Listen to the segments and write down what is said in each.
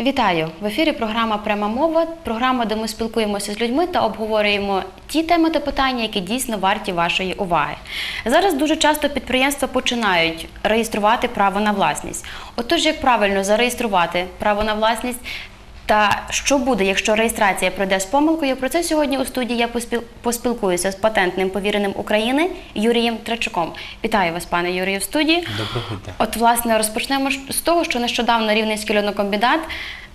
Вітаю в ефірі. Програма Пряма мова. Програма, де ми спілкуємося з людьми та обговорюємо ті теми та питання, які дійсно варті вашої уваги. Зараз дуже часто підприємства починають реєструвати право на власність. Отож, як правильно зареєструвати право на власність? Та що буде, якщо реєстрація пройде з помилкою? Про це сьогодні у студії я поспіл- поспілкуюся з патентним повіреним України Юрієм Трачуком. Вітаю вас, пане Юрію, в студії. Доброго дня. От, власне, розпочнемо з того, що нещодавно Рівненський льодокомбінат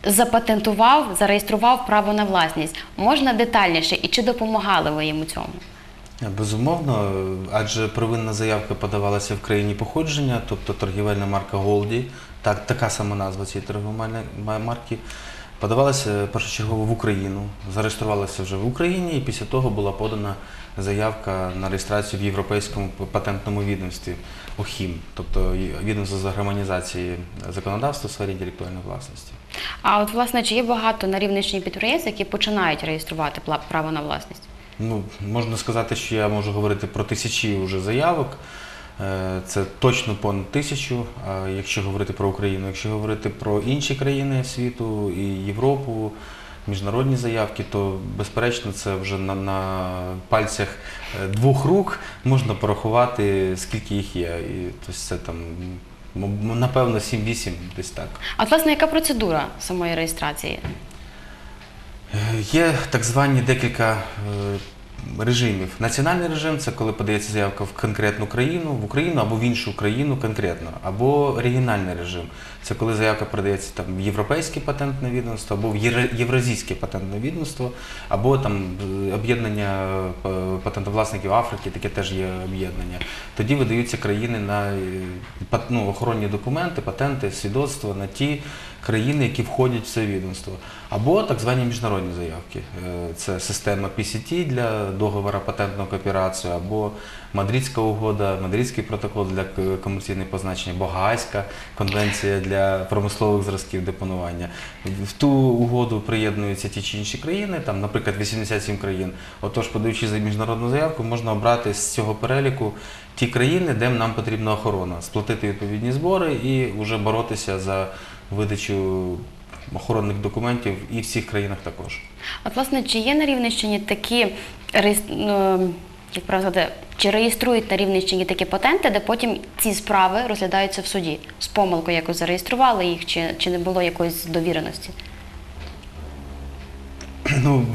запатентував, зареєстрував право на власність. Можна детальніше і чи допомагали ви їм у цьому? Безумовно, адже первинна заявка подавалася в країні походження, тобто торгівельна марка Голді, так, така сама назва цієї торгівельної марки, подавалася першочергово в Україну, зареєструвалася вже в Україні, і після того була подана заявка на реєстрацію в Європейському патентному відомстві ОХІМ, тобто відомство з гармонізації законодавства в сфері інтелектуальної власності. А от, власне, чи є багато на Рівненщині підприємств, які починають реєструвати право на власність? Ну, можна сказати, що я можу говорити про тисячі вже заявок. Е, Це точно понад тисячу. А якщо говорити про Україну, якщо говорити про інші країни світу і Європу, міжнародні заявки, то безперечно це вже на, на пальцях е, двох рук можна порахувати, скільки їх є. І тобто це там напевно 7-8 десь так. А власне, яка процедура самої реєстрації? Е, Є так звані декілька е, режимів. Національний режим це коли подається заявка в конкретну країну, в Україну або в іншу країну конкретно, або регіональний режим. Це коли заявка передається там в європейське патентне відомство, або в євразійське патентне відомство, або там е, об'єднання е, патентовласників Африки, таке теж є об'єднання. Тоді видаються країни на е, ну, охоронні документи, патенти, свідоцтва на ті країни, які входять в це відомство. Або так звані міжнародні заявки. Це система PCT для договору патентного кооперацію, або Мадридська угода, Мадридський протокол для к- комерційних позначень, або конвенція для промислових зразків депонування. В ту угоду приєднуються ті чи інші країни, там, наприклад, 87 країн. Отож, подаючи за міжнародну заявку, можна обрати з цього переліку ті країни, де нам потрібна охорона, сплатити відповідні збори і вже боротися за видачу охоронних документів і в цих країнах також. От, власне, чи є на Рівненщині такі ну, як сказати, чи реєструють на Рівненщині такі патенти, де потім ці справи розглядаються в суді з помилкою, якось зареєстрували їх, чи, чи не було якоїсь довіреності? Ну,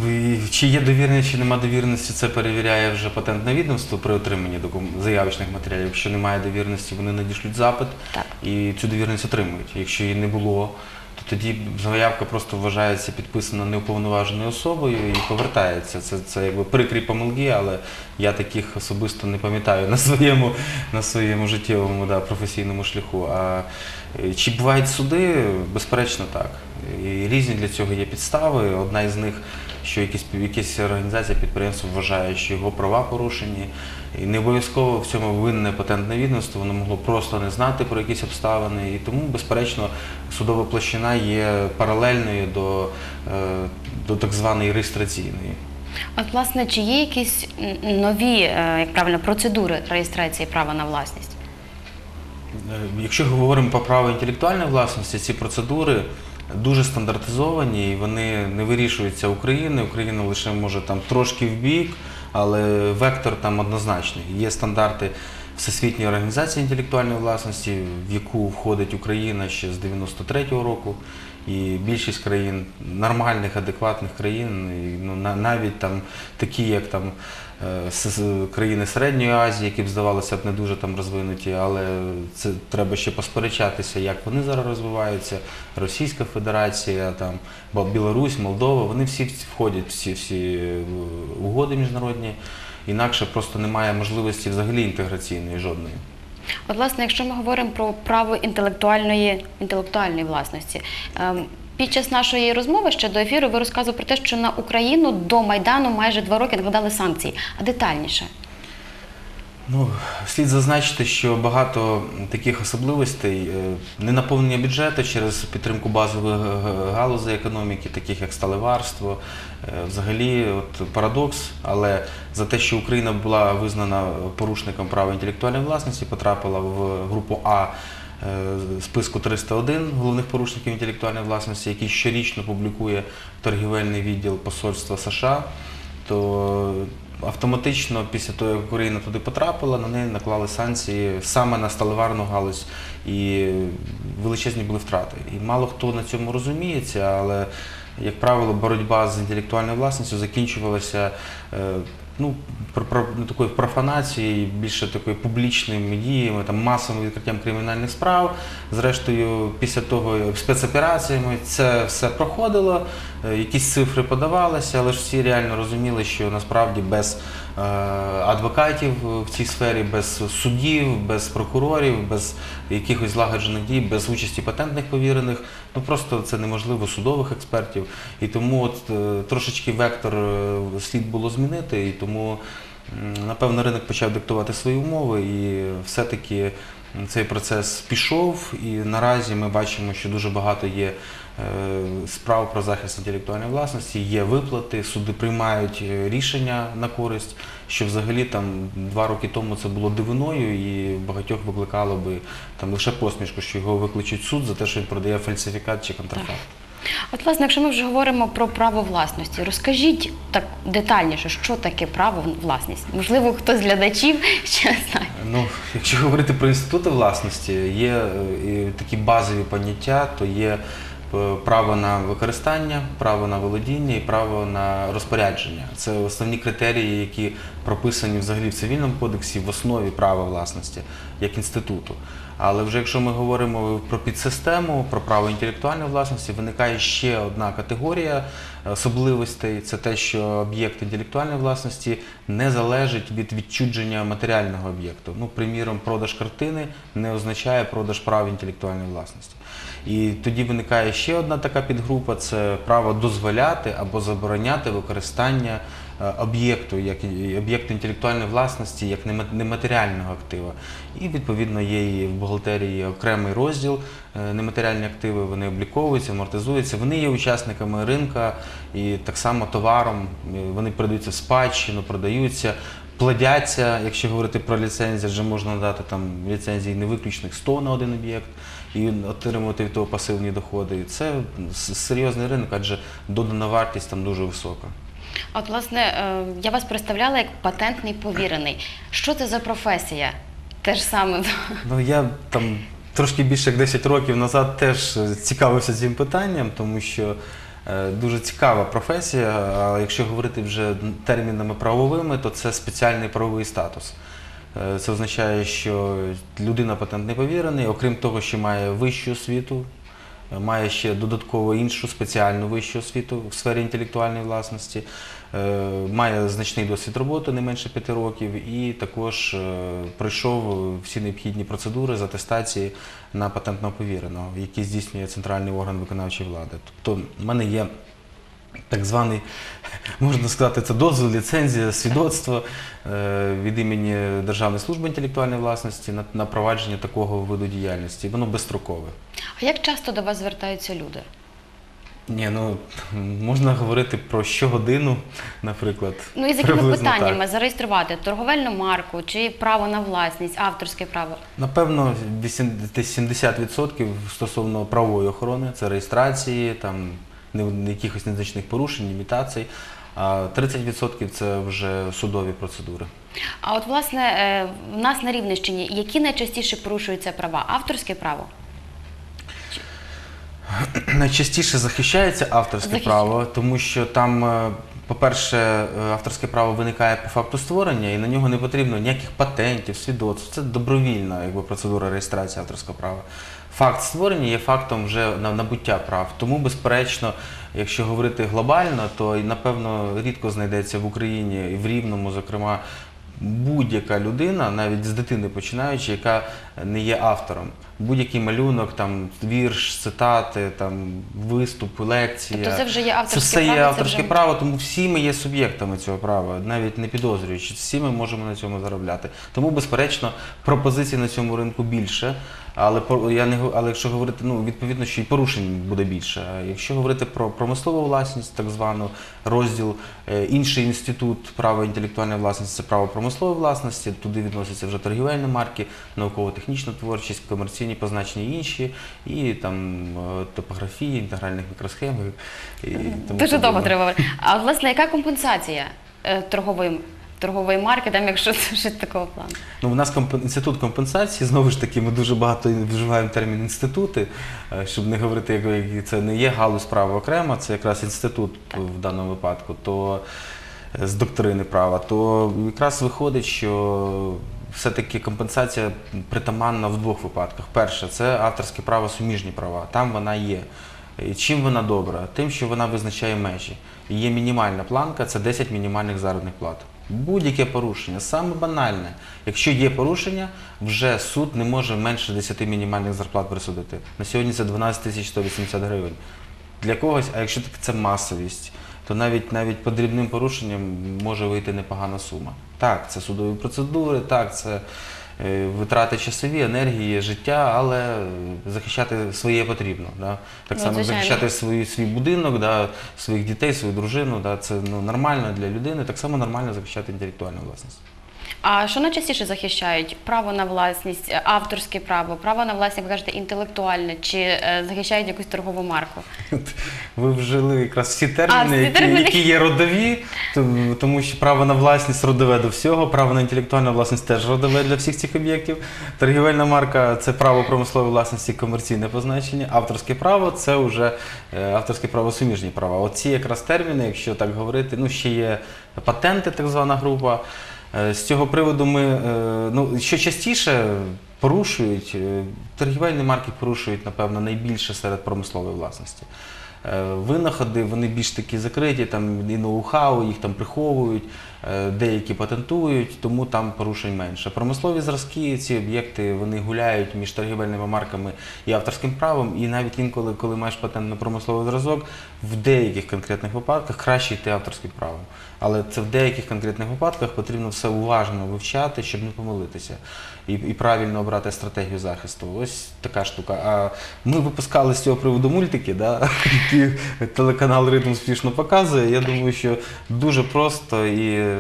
чи є довіреність, чи нема довіреності, це перевіряє вже патентне відомство при отриманні заявочних матеріалів. Якщо немає довіреності, вони надішлють запит Так. і цю довіреність отримують. Якщо її не було, тоді заявка просто вважається підписана неуповноваженою особою і повертається. Це, це якби прикрі помилки, але я таких особисто не пам'ятаю на своєму, на своєму життєвому да, професійному шляху. А е, чи бувають суди? Безперечно, так. І різні для цього є підстави. Одна із них, що якісь, якісь організація підприємство вважає, що його права порушені. І не обов'язково в цьому винне патентне відомство, воно могло просто не знати про якісь обставини. І тому, безперечно, судова площина є паралельною до, е, до так званої реєстраційної. От, власне, чи є якісь нові, е, як правильно, процедури реєстрації права на власність? Е, Якщо говоримо про право інтелектуальної власності, ці процедури дуже стандартизовані і вони не вирішуються Україною. Україна лише може там трошки в бік, але вектор там однозначний. Є стандарти Всесвітньої організації інтелектуальної власності, в яку входить Україна ще з 93-го року. І більшість країн нормальних, адекватних країн, ну, навіть там такі, як там е, країни Середньої Азії, які б здавалося б не дуже там розвинуті, але це треба ще посперечатися, як вони зараз розвиваються. Російська Федерація, там Білорусь, Молдова, вони всі входять в ці всі е, угоди міжнародні. Інакше просто немає можливості взагалі інтеграційної жодної. От, власне, якщо ми говоримо про право інтелектуальної, інтелектуальної власності, ем, під час нашої розмови ще до ефіру ви розказували про те, що на Україну до Майдану майже два роки накладали санкції. А детальніше? Ну, слід зазначити, що багато таких особливостей е, ненаповнення бюджету через підтримку базових е, галузей економіки, таких як сталеварство. е, Взагалі, от парадокс, але за те, що Україна була визнана порушником права інтелектуальної власності, потрапила в групу А списку 301 головних порушників інтелектуальної власності, який щорічно публікує торгівельний відділ посольства США, то автоматично після того, як Україна туди потрапила, на неї наклали санкції саме на сталеварну галузь і величезні були втрати. І мало хто на цьому розуміється, але, як правило, боротьба з інтелектуальною власністю закінчувалася е, ну, про, про, ну, профанації, профанацією, більше такої публічними діями, там, масовим відкриттям кримінальних справ. Зрештою, після того спецопераціями це все проходило, е, якісь цифри подавалися, але ж всі реально розуміли, що насправді без адвокатів в цій сфері, без суддів, без прокурорів, без якихось злагоджених дій, без участі патентних повірених, ну просто це неможливо судових експертів. І тому от е, трошечки вектор е, слід було змінити, і тому напевно ринок почав диктувати свої умови, і все-таки цей процес пішов. І наразі ми бачимо, що дуже багато є е, справ про захист інтелектуальної власності, є виплати, суди приймають е, рішення на користь, що взагалі там два роки тому це було дивиною, і багатьох викликало би там лише посмішку, що його викличуть суд за те, що він продає фальсифікат чи контрафакт. От, власне, якщо ми вже говоримо про право власності, розкажіть так детальніше, що таке право власність. Можливо, хтось з глядачів ще знає. Ну, якщо говорити про інститути власності, є е, такі базові поняття, то є е, право на використання, право на володіння і право на розпорядження. Це основні критерії, які прописані взагалі в цивільному кодексі в основі права власності як інституту. Але вже якщо ми говоримо про підсистему, про право інтелектуальної власності, виникає ще одна категорія особливостей. Це те, що об'єкт інтелектуальної власності не залежить від відчудження матеріального об'єкту. Ну, приміром, продаж картини не означає продаж прав інтелектуальної власності. І тоді виникає ще одна така підгрупа: це право дозволяти або забороняти використання об'єкту, як об'єкту інтелектуальної власності, як нема- нематеріального актива. І відповідно є і в бухгалтерії окремий розділ е, нематеріальні активи, вони обліковуються, амортизуються. Вони є учасниками ринка і так само товаром. е, Вони передаються в спадщину, продаються. Плодяться, якщо говорити про ліцензії, вже можна надати там ліцензії невиключних 100 на один об'єкт і отримувати від того пасивні доходи. Це серйозний ринок, адже додана вартість там дуже висока. От, власне, е, я вас представляла як патентний повірений. Що це за професія? Те ж саме. Ну я там трошки більше як 10 років назад теж е, цікавився цим питанням, тому що е, дуже цікава професія. А якщо говорити вже термінами правовими, то це спеціальний правовий статус. Це означає, що людина патентний повірений, окрім того, що має вищу освіту, має ще додатково іншу спеціальну вищу освіту в сфері інтелектуальної власності, е, має значний досвід роботи, не менше п'яти років, і також е, пройшов всі необхідні процедури з атестації на патентного повіреного, які здійснює центральний орган виконавчої влади. Тобто, в мене є так званий, можна сказати, це дозвіл, ліцензія, свідоцтво е, від імені Державної служби інтелектуальної власності на, на провадження такого виду діяльності. Воно безстрокове. А як часто до вас звертаються люди? Ні, ну можна говорити про щогодину, наприклад. Ну і з якими питаннями так. зареєструвати торговельну марку чи право на власність, авторське право? Напевно, 80 десь 70% стосовно правової охорони, це реєстрації, там якихось незначних порушень, імітацій. А 30% це вже судові процедури. А от власне е, в нас на Рівненщині які найчастіше порушуються права? Авторське право? Найчастіше захищається авторське Захищає. право, тому що там, е, по-перше, е, авторське право виникає по факту створення, і на нього не потрібно ніяких патентів, свідоцтв. Це добровільна якби, процедура реєстрації авторського права. Факт створення є фактом вже на- набуття прав. Тому, безперечно, якщо говорити глобально, то напевно рідко знайдеться в Україні і в Рівному, зокрема, будь-яка людина, навіть з дитини починаючи, яка не є автором. Будь-який малюнок, там вірш, цитати, там виступ, лекція. Тобто це вже є авторське Це все є право, це авторське вже- право, тому всі ми є суб'єктами цього права, навіть не підозрюючи. Всі ми можемо на цьому заробляти. Тому, безперечно, пропозицій на цьому ринку більше. Але по- я не го- але якщо говорити, ну відповідно, що і порушень буде більше. А якщо говорити про промислову власність, так звану розділ, е, інший інститут права інтелектуальної власності це право промислової власності. Туди відносяться вже торгівельні марки, науково-технічні технічну творчість, комерційні позначення інші, і там е, топографії, інтегральних мікросхем. І тому Дуже довго треба. А власне, яка компенсація е, торгової, торгової марки, там, якщо це щось такого плану? Ну, у нас компен- інститут компенсації, знову ж таки, ми дуже багато вживаємо термін інститути, е, щоб не говорити, як- це не є галузь права окремо, це якраз інститут в даному випадку, то з доктрини права, то якраз виходить, що все-таки компенсація притаманна в двох випадках. Перше, це авторське право, суміжні права. Там вона є. Чим вона добра? Тим, що вона визначає межі. Є мінімальна планка, це 10 мінімальних заробітних плат. Будь-яке порушення, саме банальне. Якщо є порушення, вже суд не може менше 10 мінімальних зарплат присудити. На сьогодні це 12 тисяч 180 гривень. Для когось, а якщо так це масовість, то навіть навіть по дрібним порушенням може вийти непогана сума. Так, це судові процедури, так, це е, витрати часові, енергії, життя, але захищати своє потрібно. Да? Так Ну, само звичайно. захищати свій, свій будинок, да, своїх дітей, свою дружину, да, це ну, нормально для людини, так само нормально захищати інтелектуальну власність. А що найчастіше захищають? Право на власність, е, авторське право, право на власність, як ви кажете, інтелектуальне, чи е, захищають якусь торгову марку? Ви вжили якраз всі терміни, всі які, терміни. які є родові, тому- тому що право на власність родове до всього, право на інтелектуальну власність теж родове для всіх цих об'єктів. Торгівельна марка це право промислової власності, комерційне позначення. Авторське право це вже е, авторське право суміжні права. Оці якраз терміни, якщо так говорити, ну ще є патенти, так звана група. Е, З цього приводу ми е, ну, що частіше порушують, е, торгівельні марки порушують, напевно, найбільше серед промислової власності. Е, Винаходи вони більш такі закриті, там і ноу-хау, їх там приховують, е, деякі патентують, тому там порушень менше. Промислові зразки, ці об'єкти вони гуляють між торгівельними марками і авторським правом, і навіть інколи, коли маєш патент на промисловий зразок, в деяких конкретних випадках краще йти авторським правом. Але це в деяких конкретних випадках потрібно все уважно вивчати, щоб не помилитися і, і правильно обрати стратегію захисту. Ось така штука. А ми випускали з цього приводу мультики, да, які телеканал Ритм успішно показує. Я думаю, що дуже просто і е,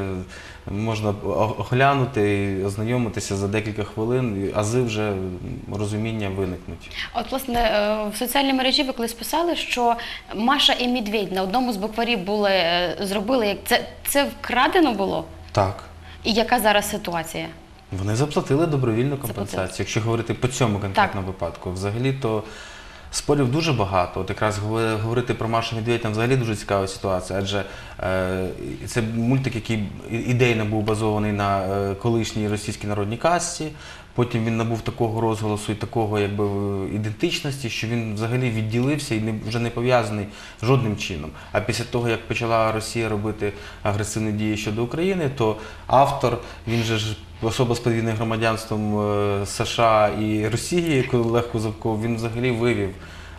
можна оглянути і ознайомитися за декілька хвилин, ази вже розуміння виникнуть. От, власне, е, в соціальній мережі ви колись писали, що Маша і Медведь на одному з букварів були, е, зробили, як це, це вкрадено було? Так. І яка зараз ситуація? Вони заплатили добровільну компенсацію. Якщо говорити по цьому конкретному випадку, взагалі то спорів дуже багато. От якраз говори- говорити про Машу Медведь, там взагалі дуже цікава ситуація, адже е, це мультик, який і- ідейно був базований на е, колишній російській народній касті. Потім він набув такого розголосу і такого якби в- ідентичності, що він взагалі відділився і не, вже не пов'язаний жодним чином. А після того, як почала Росія робити агресивні дії щодо України, то автор, він же ж особа з подвійним громадянством е, США і Росії, як Олег Кузовков, він взагалі вивів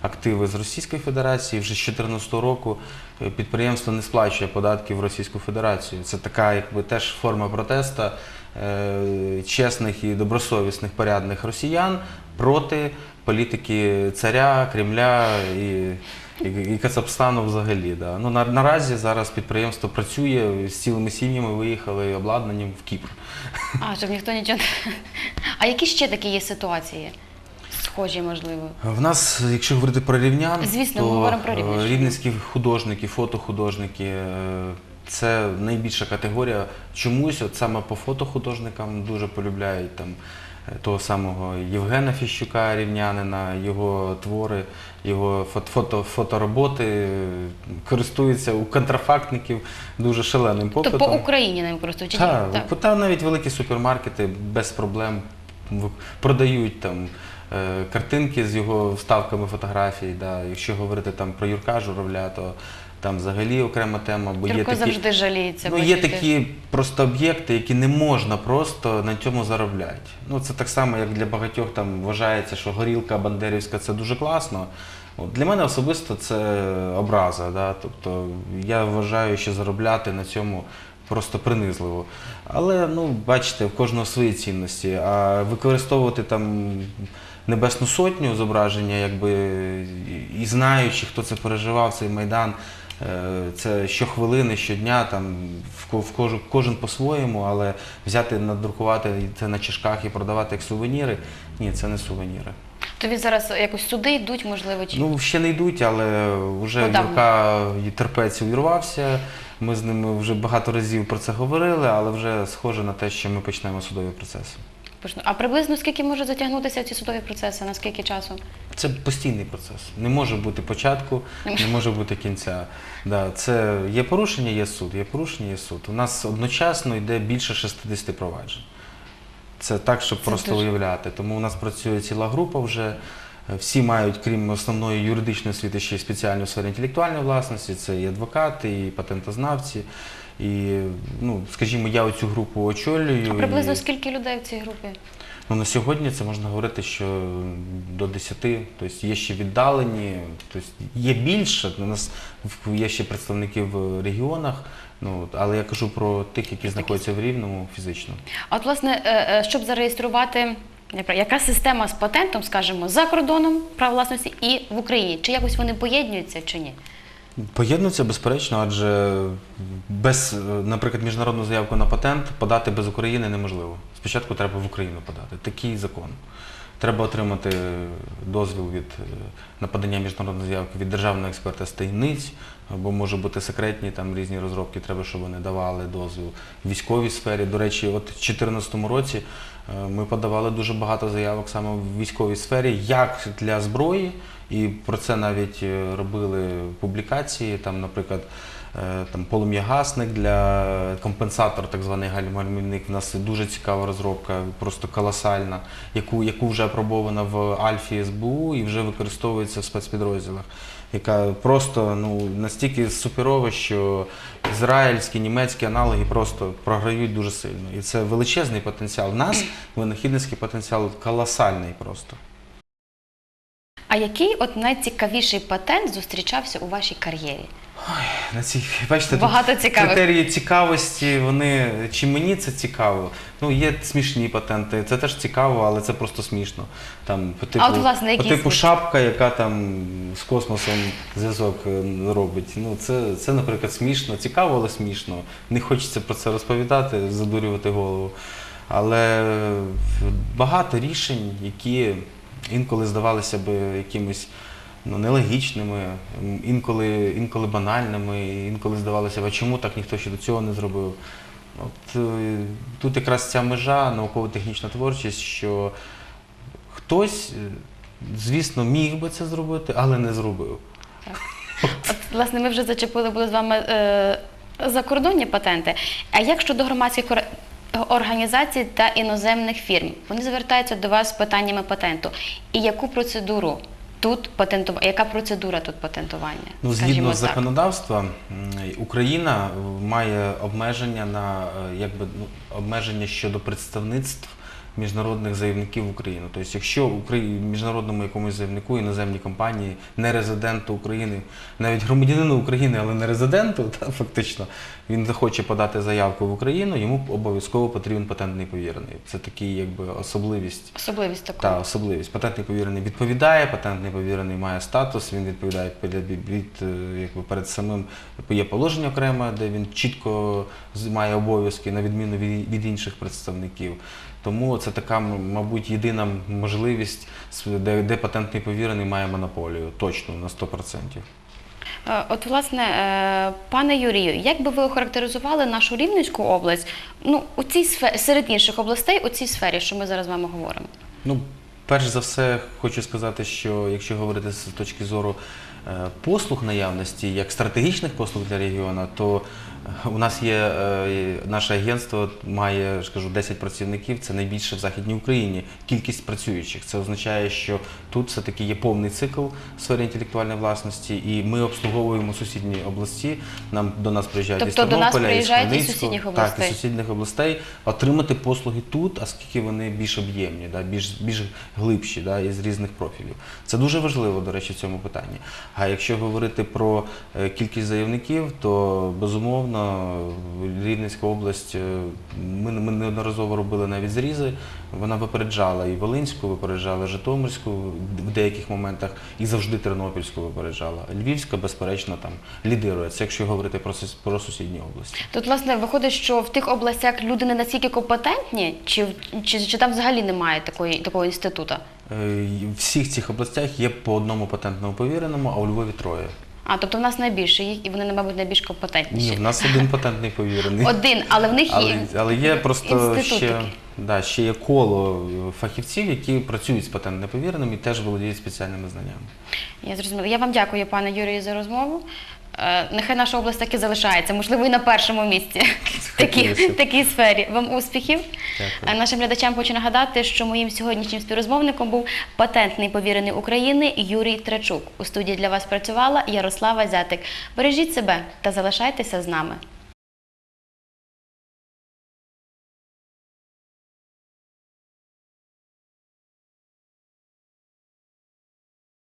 активи з Російської Федерації. Вже з 2014 року е, підприємство не сплачує податки в Російську Федерацію. Це така, якби теж форма протесту е, чесних і добросовісних порядних росіян проти політики царя, Кремля і. І, і Кацапстану взагалі. Да. Ну, на, наразі зараз підприємство працює з цілими сім'ями, виїхали обладнанням в Кіпр. А, щоб ніхто нічого не. А які ще такі є ситуації? Схожі, можливо. В нас, якщо говорити про рівнян, Звісно, то про рівнян. е, рівненські художники, фотохудожники е, це найбільша категорія. Чомусь от саме по фотохудожникам дуже полюбляють там того самого Євгена Фіщука, рівнянина, його твори, його фото, фото, фотороботи користуються у контрафактників дуже шаленим попитом. Тобто по Україні ним користуються? Так, навіть великі супермаркети без проблем продають там картинки з його вставками фотографій. Да. Якщо говорити там про Юрка Журавля, то там взагалі окрема тема, бо є такі, завжди жаліється. ну, є такі просто об'єкти, які не можна просто на цьому заробляти. Ну, це так само, як для багатьох там вважається, що горілка бандерівська це дуже класно. От, для мене особисто це образа. Да? Тобто я вважаю, що заробляти на цьому просто принизливо. Але ну, бачите, в кожного свої цінності. А використовувати там Небесну Сотню зображення, якби і знаючи, хто це переживав, цей майдан. Е, Це щохвилини, щодня, там в ко- кожу- кожен по-своєму, але взяти, надрукувати це на чашках і продавати як сувеніри, ні, це не сувеніри. То він зараз якось суди йдуть, можливо, чи Ну, ще не йдуть, але вже Ну. Юрка і терпець увірвався. Ми з ними вже багато разів про це говорили, але вже схоже на те, що ми почнемо судові процеси. Почну. А приблизно скільки може затягнутися ці судові процеси? На скільки часу? Це постійний процес. Не може бути початку, не може бути кінця. Да, це є порушення, є суд, є порушення, є суд. У нас одночасно йде більше 60 проваджень. Це так, щоб Це просто дуже- уявляти. Тому у нас працює ціла група вже. Всі мають, крім основної юридичної освіти, ще й спеціальну сфері інтелектуальної власності. Це і адвокати, і патентознавці. І, ну, скажімо, я оцю групу очолюю. А приблизно і- скільки людей в цій групі? Ну, на сьогодні це можна говорити, що до 10, тобто є ще віддалені, тобто є більше. У нас є ще представники в регіонах, ну, але я кажу про тих, які знаходяться в Рівному фізично. А от, власне, е, е, щоб зареєструвати, яка система з патентом, скажімо, за кордоном права власності і в Україні? Чи якось вони поєднуються чи ні? Поєднуються, безперечно, адже без, наприклад, міжнародну заявку на патент подати без України неможливо. Спочатку треба в Україну подати. Такий закон. Треба отримати дозвіл від е, на подання міжнародної заявки від державного експерта з таємниць, або може бути секретні там різні розробки. Треба, щоб вони давали дозвіл в військовій сфері. До речі, от у 2014 році е, ми подавали дуже багато заявок саме в військовій сфері, як для зброї, і про це навіть е, робили публікації. Там, наприклад, е, там полум'ягасник для компенсатор, так званий гальмівник. У нас дуже цікава розробка, просто колосальна, яку, яку вже апробована в Альфі СБУ і вже використовується в спецпідрозділах. Яка просто ну настільки суперова, що ізраїльські, німецькі аналоги просто програють дуже сильно. І це величезний потенціал. У нас винахідницький потенціал колосальний просто. А який от найцікавіший патент зустрічався у вашій кар'єрі? На ці бачите, Багато тут цікавих. критерії цікавості. Вони чи мені це цікаво? Ну є смішні патенти. Це теж цікаво, але це просто смішно. Там по типу, от, власне, які по типу смішні? шапка, яка там з космосом зв'язок е, робить. Ну це, це, наприклад, смішно, цікаво, але смішно. Не хочеться про це розповідати, задурювати голову. Але багато рішень, які інколи здавалися б якимось ну, нелогічними, інколи, інколи банальними, інколи здавалося, а чому так ніхто ще до цього не зробив. От е, тут якраз ця межа, науково-технічна творчість, що хтось, звісно, міг би це зробити, але не зробив. От, власне, ми вже зачепили були з вами е, закордонні патенти. А як щодо громадських організацій та іноземних фірм? Вони звертаються до вас з питаннями патенту. І яку процедуру тут патентування? Яка процедура тут патентування? Ну, згідно законодавства, Україна має обмеження на е, якби ну, обмеження щодо представництв міжнародних заявників в Україну. Тобто, якщо міжнародному якомусь заявнику іноземній компанії, не резиденту України, навіть громадянину України, але не резиденту, та, фактично, він захоче подати заявку в Україну, йому обов'язково потрібен патентний повірений. Це такий якби особливість. Особливість такої. Та особливість. Патентний повірений відповідає, патентний повірений має статус, він відповідає перед, від, е, якби перед самим є положення окреме, де він чітко має обов'язки на відміну від, від інших представників. Тому це така, мабуть, єдина можливість, де, де патентний повірений має монополію, точно на 100%. Е, От, власне, е, пане Юрію, як би ви охарактеризували нашу Рівненську область ну, у цій сфері, серед інших областей у цій сфері, що ми зараз з вами говоримо? Ну, перш за все, хочу сказати, що якщо говорити з точки зору е, послуг наявності, як стратегічних послуг для регіону, то у нас є е, наше агентство має я ж кажу, 10 працівників, це найбільше в Західній Україні. Кількість працюючих. Це означає, що тут все-таки є повний цикл в сфері інтелектуальної власності, і ми обслуговуємо сусідні області. Нам до нас приїжджають Тобто із Тернополя, із Хмельницького. Так, областей? із сусідніх областей отримати послуги тут, оскільки вони більш об'ємні, да, більш, більш глибші да, із різних профілів. Це дуже важливо, до речі, в цьому питанні. А якщо говорити про е, кількість заявників, то безумовно Рівненська область, е, ми, ми неодноразово робили навіть зрізи. Вона випереджала і Волинську, випереджала Житомирську в деяких моментах, і завжди Тернопільську випереджала. Львівська, безперечно, там лідирує. Це якщо говорити про, про сусідні області. Тут, власне, виходить, що в тих областях люди не настільки компетентні, чи, чи, чи там взагалі немає такої, такого інституту? Е, В всіх цих областях є по одному патентному повіреному, а у Львові троє. А, тобто в нас найбільше їх, і вони, мабуть, найбільш компетентніші. Ні, в нас один патентний повірений. Один, але в них є. Але, але є просто інститут ще, такий. да, ще є коло фахівців, які працюють з патентно повіреним і теж володіють спеціальними знаннями. Я зрозуміла. Я вам дякую, пане Юрію, за розмову. Е, Нехай наша область так і залишається, можливо, і на першому місці в такій, Хотілося б. в такій сфері. Вам успіхів. Дякую. Е, Нашим глядачам хочу нагадати, що моїм сьогоднішнім співрозмовником був патентний повірений України Юрій Трачук. У студії для вас працювала Ярослава Зятик. Бережіть себе та залишайтеся з нами.